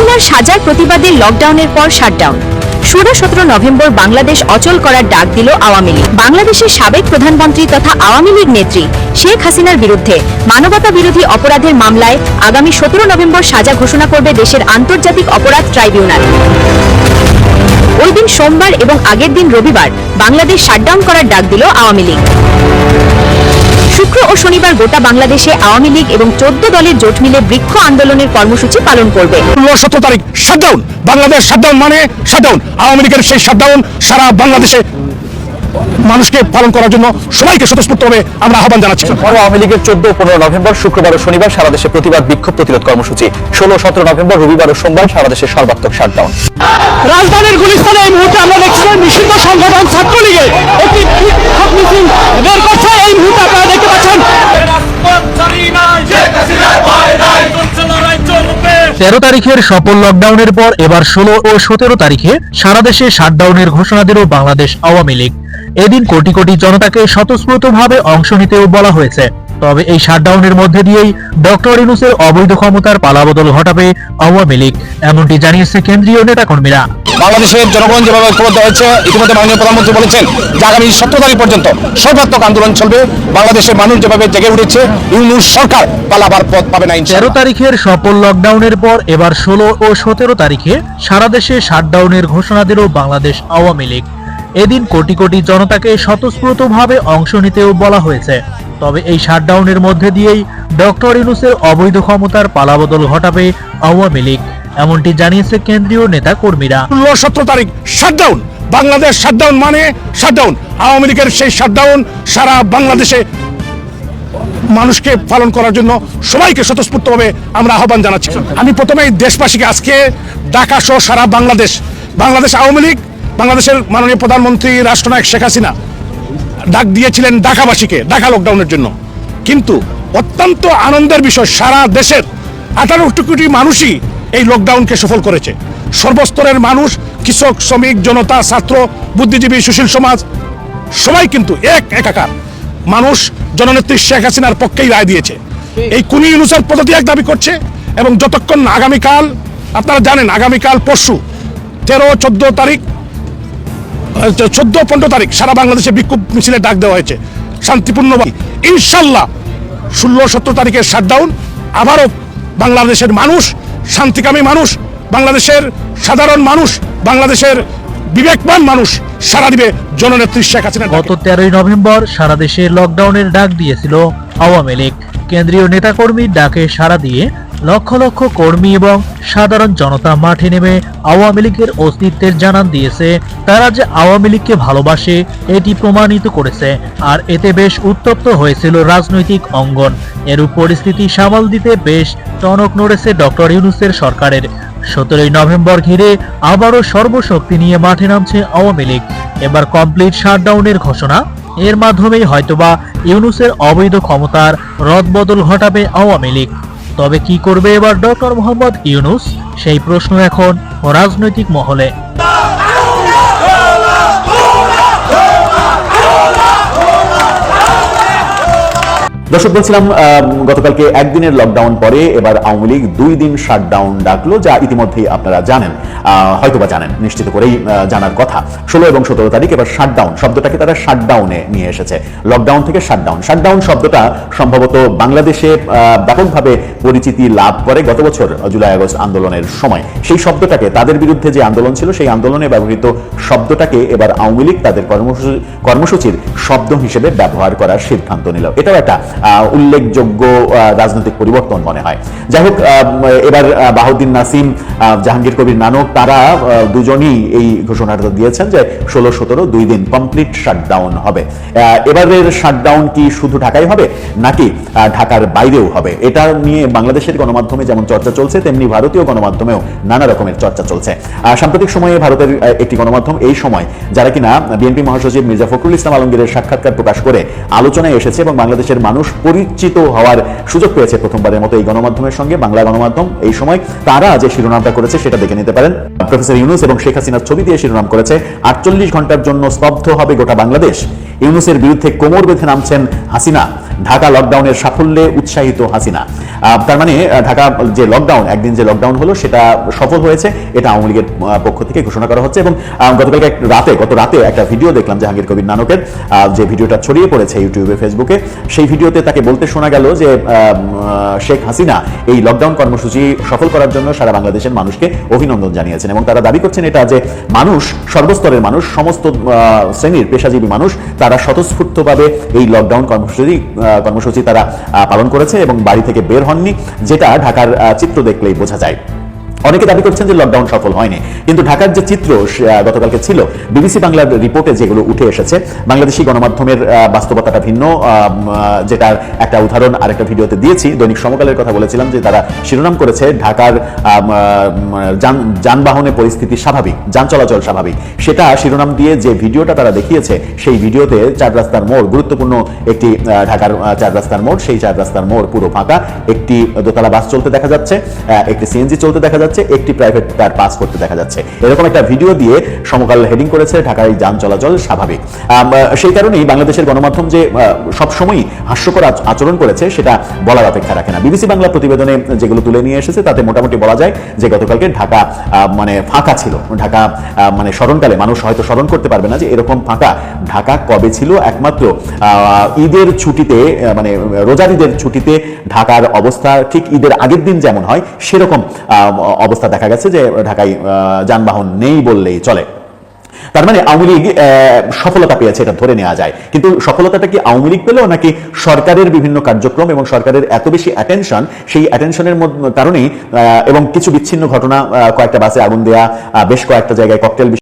হাসিনার সাজার প্রতিবাদে লকডাউনের পর শাটডাউন। ষোলো, সতেরো নভেম্বর বাংলাদেশ অচল করার ডাক দিল আওয়ামী লীগ। বাংলাদেশের সাবেক প্রধানমন্ত্রী তথা আওয়ামী লীগ নেত্রী শেখ হাসিনার বিরুদ্ধে মানবতা বিরোধী অপরাধের মামলায় আগামী সতেরো নভেম্বর সাজা ঘোষণা করবে দেশের আন্তর্জাতিক অপরাধ ট্রাইব্যুনাল। ওই দিন সোমবার এবং আগের দিন রবিবার বাংলাদেশ শাটডাউন করার ডাক দিল আওয়ামী লীগ। শনিবার গোটা বাংলাদেশে আওয়ামী লীগ এবং চোদ্দ দলের জোট মিলে বৃক্ষ আন্দোলনের কর্মসূচি পালন করবে। সতেরো তারিখ শাটডাউন বাংলাদেশ শাটডাউন মানে শাটডাউন আওয়ামী লীগের সেই শাটডাউন সারা বাংলাদেশে মানুষকে পালন করার জন্য সবাইকে স্বতঃস্ফূর্তভাবে আমরা আহ্বান জানাচ্ছি। পর আওয়ামী লীগের চোদ্দ পনেরো নভেম্বর শুক্রবার ও শনিবার সারা দেশে প্রতিবাদ বিক্ষোভ প্রতিরোধ কর্মসূচি। ষোলো সতেরো নভেম্বর রবিবার ও সোমবার সারা দেশে সর্বাত্মক শাটডাউন রাজধানীর গুলিস্তানে এই মুহূর্তে আমরা দেখছি নিষিদ্ধ সংগঠন ছাত্রলীগের। তেরো তারিখের সফল লকডাউনের পর এবার ষোলো ও সতেরো তারিখে সারা দেশে শাটডাউনের ঘোষণা দিল বাংলাদেশ আওয়ামী লীগ। এদিন কোটি কোটি জনতাকে স্বতঃস্ফূর্তভাবে অংশ নিতেও বলা হয়েছে। তবে এই শাটডাউনের মধ্যে দিয়েই ডক্টর ইনুসের অবৈধ ক্ষমতার পালাবদল ঘটাবে আওয়ামী লীগ, এমনটি জানিয়েছে কেন্দ্রীয় নেতাকর্মীরা। বাংলাদেশের জনগণ যেভাবে ঐক্যবদ্ধ হয়েছে, ইতিমধ্যে মাননীয় প্রধানমন্ত্রী বলেছেন যে আগামী সতেরো তারিখ পর্যন্ত সর্বাত্মক আন্দোলন চলবে। বাংলাদেশের মানুষ যেভাবে জেগে উঠেছে, ইউনুস সরকার পালাবার পথ পাবে না তেরো তারিখের সফল লকডাউনের পর এবার ষোলো ও সতেরো তারিখে সারা দেশে শাটডাউনের ঘোষণা দিল বাংলাদেশ আওয়ামী লীগ। এদিন কোটি কোটি জনতাকে স্বতঃস্ফূর্তভাবে অংশ নিতেও বলা হয়েছে। তবে এই শাটডাউনের মধ্যে দিয়েই ডক্টর ইনুসের অবৈধ ক্ষমতার পালাবদল ঘটাবে আওয়ামী লীগ। এমনটি জানিয়েছে কেন্দ্রীয় নেতা কর্মীরা ষোলো সতেরো তারিখ শাটডাউন বাংলাদেশ শাটডাউন মানে শাটডাউন আওয়ামী লীগের সেই শাটডাউন সারা বাংলাদেশে মানুষকে পালন করার জন্য সবাইকে স্বতঃস্ফূর্তভাবে আমরা আহ্বান জানাচ্ছি। আমি প্রথমেই দেশবাসীকে আজকে ঢাকা সহ সারা বাংলাদেশ বাংলাদেশ আওয়ামী লীগ, বাংলাদেশের মাননীয় প্রধানমন্ত্রী রাষ্ট্রনায়ক শেখ হাসিনা ডাক দিয়েছিলেন ঢাকাবাসীকে ঢাকা লকডাউনের জন্য। কিন্তু অত্যন্ত আনন্দের বিষয়, সারা দেশের আঠারো কোটি মানুষই এই লকডাউনকে সফল করেছে। সর্বস্তরের মানুষ, কৃষক, শ্রমিক, জনতা, ছাত্র, বুদ্ধিজীবী, সুশীল সমাজ, সবাই কিন্তু এক একাকার। মানুষ জননেত্রী শেখ হাসিনার পক্ষেই রায় দিয়েছে। এই কুনি ইউনুসের পদত্যাগ দাবি করছে এবং যতক্ষণ আগামীকাল, আপনারা জানেন আগামীকাল পরশু, তেরো, চোদ্দ তারিখ চোদ্দ, পনেরো তারিখ সারা বাংলাদেশে বিক্ষোভ মিছিলে ডাক দেওয়া হয়েছে। শান্তিপূর্ণ ইনশাল্লাহ ষোলো, সতেরো তারিখের শাটডাউন আবারও বাংলাদেশের মানুষ, শান্তিকামী মানুষ, বাংলাদেশের সাধারণ মানুষ, বাংলাদেশের বিবেকবান মানুষ সারা দিবে জননেত্রী শেখ হাসিনা গত তেরোই নভেম্বর সারা দেশে লকডাউনের ডাক দিয়েছিল আওয়ামী লীগ। কেন্দ্রীয় নেতাকর্মীর ডাকে সাড়া দিয়ে লক্ষ লক্ষ কর্মী এবং সাধারণ জনতা মাঠে নেমে আওয়ামী লীগের অস্তিত্বের জানান দিয়েছে। তারা যে আওয়ামী লীগকে ভালোবাসে এটি প্রমাণিত করেছে। আর এতে বেশ উত্তপ্ত হয়েছিল রাজনৈতিক অঙ্গন। এরূপ পরিস্থিতি সামাল দিতে বেশ টনক নড়েছে ডক্টর ইউনুসের সরকারের। সতেরোই নভেম্বর ঘিরে আবারও সর্বশক্তি নিয়ে মাঠে নামছে আওয়ামী লীগ। এবার কমপ্লিট শাটডাউনের ঘোষণা। এর মাধ্যমেই হয়তোবা ইউনুসের অবৈধ ক্ষমতার রদবদল ঘটাবে আওয়ামী লীগ। তবে কি করবে এবার ডক্টর মোহাম্মদ ইউনুস? সেই প্রশ্ন এখন রাজনৈতিক মহলে। দর্শক, বলছিলাম গতকালকে একদিনের লকডাউন পরে এবার আওয়ামী লীগ দুই দিন শাটডাউন ডাকলো, যা ইতিমধ্যেই আপনারা জানেন। হয়তোবা জানেন, নিশ্চিত করেই জানার কথা। ষোলো এবং সতেরো তারিখ, এবার শাটডাউন শব্দটাকে তারা শাটডাউনে নিয়ে এসেছে। লকডাউন থেকে শাটডাউন শাটডাউন শব্দটা সম্ভবত বাংলাদেশে ব্যাপকভাবে পরিচিতি লাভ করে গত বছর, জুলাই, আগস্ট আন্দোলনের সময়। সেই শব্দটাকে, তাদের বিরুদ্ধে যে আন্দোলন ছিল, সেই আন্দোলনে ব্যবহৃত শব্দটাকে এবার আওয়ামী লীগ তাদের কর্মসূচি, কর্মসূচির শব্দ হিসেবে ব্যবহার করার সিদ্ধান্ত নিল। এটাও একটা উল্লেখযোগ্য রাজনৈতিক পরিবর্তন মনে হয়। যাই হোক এবার বাহুদ্দিন নাসিম জাহাঙ্গীর কবির নানক তারা দুজনই এই ঘোষণাটা দিয়েছেন যে ষোলো সতেরো দুই দিন কমপ্লিট শাটডাউন হবে। এবারের শাটডাউন কি শুধু ঢাকায় হবে, নাকি ঢাকার বাইরেও হবে? এটা নিয়ে বাংলাদেশের গণমাধ্যমে যেমন চর্চা চলছে, তেমনি ভারতীয় গণমাধ্যমেও নানা রকমের চর্চা চলছে। সাম্প্রতিক সময়ে ভারতের একটি গণমাধ্যম এই সময়, যারা কিনা বিএনপি মহাসচিব মির্জা ফখরুল ইসলাম আলমগীরের সাক্ষাৎকার প্রকাশ করে আলোচনায় এসেছে এবং বাংলাদেশের মানুষ পরিচিত হওয়ার সুযোগ পেয়েছে প্রথমবারের মতো এই গণমাধ্যমের সঙ্গে। বাংলা গণমাধ্যম এই সময় তারা যে শিরোনামটা করেছে সেটা দেখে নিতে পারেন। প্রফেসর ইউনুস এবং শেখ হাসিনার ছবি দিয়ে শিরোনাম করেছে, আটচল্লিশ ঘণ্টার জন্য স্তব্ধ হবে গোটা বাংলাদেশ। ইউনুসের বিরুদ্ধে কোমর বেঁধে নামছেন হাসিনা। ঢাকা লকডাউনের সাফল্যে উৎসাহিত হাসিনা। তার মানে ঢাকা যে লকডাউন একদিন যে লকডাউন হলো, সেটা সফল হয়েছে। এটা আওয়ামী লীগের পক্ষ থেকে ঘোষণা করা হচ্ছে এবং গতকালকে রাতে, গত রাতে একটা ভিডিও দেখলাম জাহাঙ্গীর কবির নানকের যে ভিডিওটা ছড়িয়ে পড়েছে ইউটিউবে ফেসবুকে সেই ভিডিওতে তাকে বলতে শোনা গেল যে শেখ হাসিনা এই লকডাউন কর্মসূচি সফল করার জন্য সারা বাংলাদেশের মানুষকে অভিনন্দন জানিয়েছেন এবং তারা দাবি করছেন এটা যে মানুষ, সর্বস্তরের মানুষ, সমস্ত শ্রেণির পেশাজীবী মানুষ, তারা স্বতঃস্ফূর্তভাবে এই লকডাউন কর্মসূচি কর্মসূচি তারা পালন করেছে এবং বাড়ি থেকে বের হননি যেটা ঢাকার চিত্র দেখলেই বোঝা যায়। অনেকে দাবি করছেন যে লকডাউন সফল হয়নি। কিন্তু ঢাকার যে চিত্র গতকালকে ছিল, বিবিসি বাংলার রিপোর্টে যেগুলো উঠে এসেছে, বাংলাদেশি গণমাধ্যমের বাস্তবতাটা ভিন্ন। যেটার একটা উদাহরণ আরেকটা ভিডিওতে দিয়েছি। দৈনিক সমকালের কথা বলেছিলাম যে তারা শিরোনাম করেছে, ঢাকার যানবাহনের পরিস্থিতি স্বাভাবিক, যান চলাচল স্বাভাবিক। সেটা শিরোনাম দিয়ে যে ভিডিওটা তারা দেখিয়েছে, সেই ভিডিওতে চার রাস্তার মোড়, গুরুত্বপূর্ণ একটি ঢাকার চার রাস্তার মোড়, সেই চার রাস্তার মোড় পুরো ফাঁকা। একটি দোতলা বাস চলতে দেখা যাচ্ছে একটি সিএনজি চলতে দেখা যাচ্ছে। একটি প্রাইভেট কার পাস করতে দেখা যাচ্ছে। এরকম একটা ভিডিও দিয়ে সমকাল হেডিং করেছে ঢাকায় যান চলাচল স্বাভাবিক। সেই কারণেই বাংলাদেশের গণমাধ্যম যে সবসময়ই হাস্যকর আচরণ করেছে, সেটা বলার অপেক্ষা রাখে না। বিবিসি বাংলা প্রতিবেদনে যেগুলো তুলে নিয়ে এসেছে, তাতে মোটামুটি বলা যায় যে গতকালকে ঢাকা মানে ফাঁকা ছিল। ঢাকা মানে স্মরণকালে মানুষ হয়তো স্মরণ করতে পারবে না যে এরকম ফাঁকা ঢাকা কবে ছিল। একমাত্র ঈদের ছুটিতে মানে রোজার ঈদের ছুটিতে ঢাকার অবস্থা ঠিক ঈদের আগের দিন যেমন হয়, সেরকম অবস্থা দেখা গেছে যে ঢাকায় যানবাহন নেই বললেই চলে। তার মানে আওয়ামী লীগ সফলতা পেয়েছে, এটা ধরে নেওয়া যায়। কিন্তু সফলতাটা কি আওয়ামী লীগ পেলেও নাকি সরকারের বিভিন্ন কার্যক্রম এবং সরকারের এত বেশি অ্যাটেনশন সেই অ্যাটেনশনের কারণেই এবং কিছু বিচ্ছিন্ন ঘটনা কয়েকটা বাসে আগুন দেয়া বেশ কয়েকটা জায়গায় ককটেল